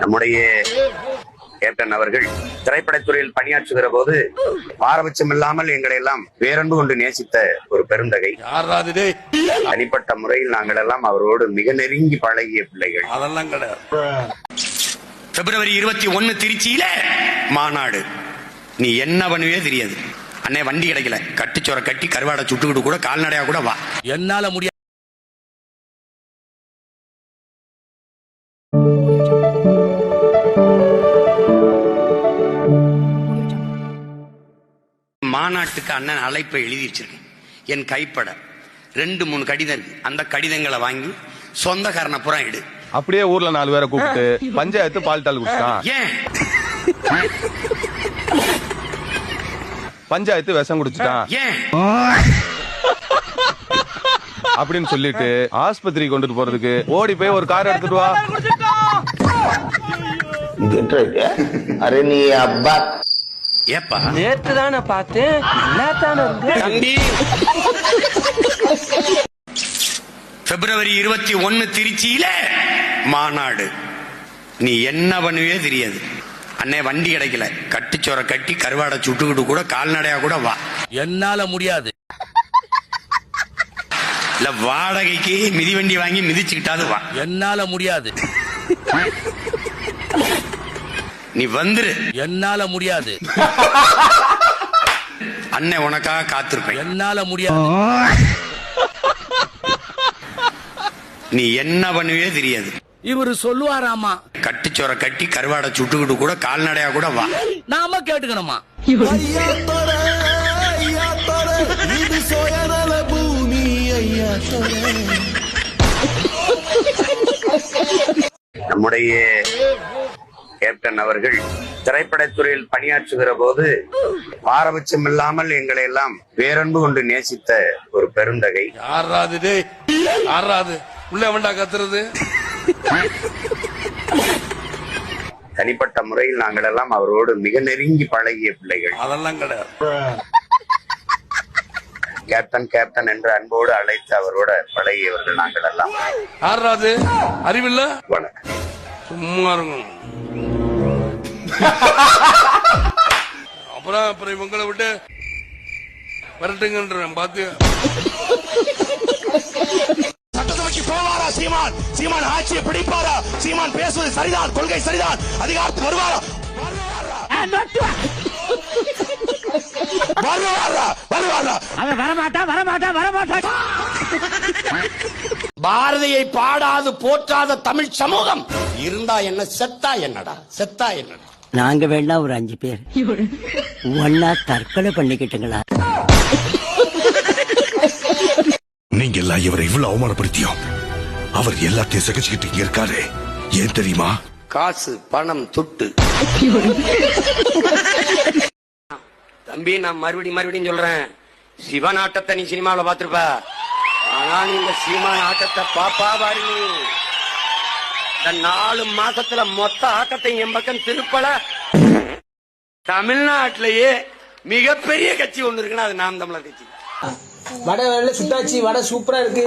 நம்முடைய கேப்டன் அவர்கள் திரைப்படத்துறையில் பணியாற்றுகிற போது பாரபட்சம் இல்லாமல் எங்களை எல்லாம் பேரன்பு கொண்டு நேசித்த ஒரு பெருந்தகை. தனிப்பட்ட முறையில் நாங்கள் எல்லாம் அவரோடு மிக நெருங்கி பழகிய பிள்ளைகள். அதெல்லாம் கிடையாது. பிப்ரவரி இருபத்தி ஒன்னு திருச்சியில மாநாடு. நீ என்ன பண்ணுவே தெரியாது. அண்ணே வண்டி கிடைக்கல. கட்டுச்சோர கட்டி கருவாடை சுட்டுக்கிட்டு கூட கால்நடையா கூட வா. என்னால முடியாது. மாநாட்டுக்கு அண்ணன் அழைப்பை எழுதி வச்சிருக்கேன். என் கைப்பட. ரெண்டு மூணு கடிதம். அந்த கடிதங்களை வாங்கி சொந்தக்காரனை புறம் எடு. அப்படியே ஊர்ல நாலு பேரை கூப்பிட்டு பஞ்சாயத்து பால் தாள் குடிச்சான் ஏன்? பஞ்சாயத்து விஷம் குடிச்சிட்டான். அப்படின்னு சொல்லிட்டு ஆஸ்பத்திரி கொண்டுட்டு போறதுக்கு ஓடி போய் ஒரு கார் எடுத்துட்டு வா. அரே நீ அப்பா ஏப்பா? நேத்து தானே பார்த்தேன் இருக்கு? தம்பி! பிப்ரவரி இருபத்தி ஒன்னு திருச்சியில மாநாடு. நீ என்ன பண்ணுவே தெரியாது. அண்ணே வண்டி கிடைக்கல. கட்டுச்சோர கட்டி கருவாடை சுட்டுக்கிட்டு கூட கால்நடையா கூட வா. என்னால முடியாது. இல்ல வாடகைக்கு மிதிவண்டி வாங்கி மிதிச்சுக்கிட்டாது வா. என்னால முடியாது. நீ வந்துரு. என்னால முடியாது. அண்ணன் உனக்காக காத்திருப்பேன். என்னால முடியாது. நீ என்ன பண்ணுவே தெரியாது. இவரு சொல்லுவாராமா? கட்டுச்சோர கட்டி கருவாடை சுட்டுக்கிட்டு கூட கால்நடையா கூட வா. நாம கேட்டுக்கணுமா? நம்முடைய கேப்டன் அவர்கள் திரைப்படத்துறையில் பணியாற்றுகிற போது பாரபட்சம் இல்லாமல் எங்களை எல்லாம் பேரன்பு கொண்டு நேசித்த ஒரு பெருந்தகை. உள்ள கத்துறது. தனிப்பட்ட முறையில் நாங்கள் எல்லாம் அவரோடு மிக நெருங்கி பழகிய பிள்ளைகள். அதெல்லாம் கிடையாது. கேப்டன் கேப்டன் என்று அன்போடு அழைத்து அவரோட பழகியவர்கள் நாங்கள் எல்லாம். அறிவில்ல? சும்மா இருக்கும் அப்புறம் அப்புறம் இவங்களை விட்டு வரட்டுங்கன்றேன் பாத்து சட்டசபைக்கு போவாரா சீமான்? சீமான் ஆட்சியை பிடிப்பாரா? சீமான் பேசுவது சரிதான் கொள்கை சரிதான் அதிகாரத்துக்கு வருவாரா? பாரதியை பாடாது போற்றாத தமிழ் சமூகம். இருந்தா என்ன செத்தா என்னடா? செத்தா என்னடா? நாங்க வேணா ஒரு அஞ்சு பேர். ஒன்னா தற்கொலை பண்ணிக்கிட்டுங்களா? நீங்க எல்லாம் இவரை இவ்வளவு அவமானப்படுத்தியும் அவர் எல்லாத்தையும் சகிச்சுக்கிட்டு இங்க இருக்காரு. ஏன் தெரியுமா? காசு பணம் துட்டு. தம்பி நான் மறுபடியும் மறுபடியும் சொல்றேன். சிவன் ஆட்டத்தை நீ சினிமாவில் பார்த்திருப்ப. ஆனா நீங்க சீமான் ஆட்டத்தை பாப்பா பாரு இந்த நாலு மாசத்துல மொத்த ஆட்டத்தை என் பக்கம் திருப்பல. தமிழ்நாட்டிலேயே மிகப்பெரிய கட்சி ஒண்ணு இருக்குன்னா அது நாம் தமிழர் கட்சி. வடை வேலை சுட்டாச்சு வடை சூப்பரா இருக்கு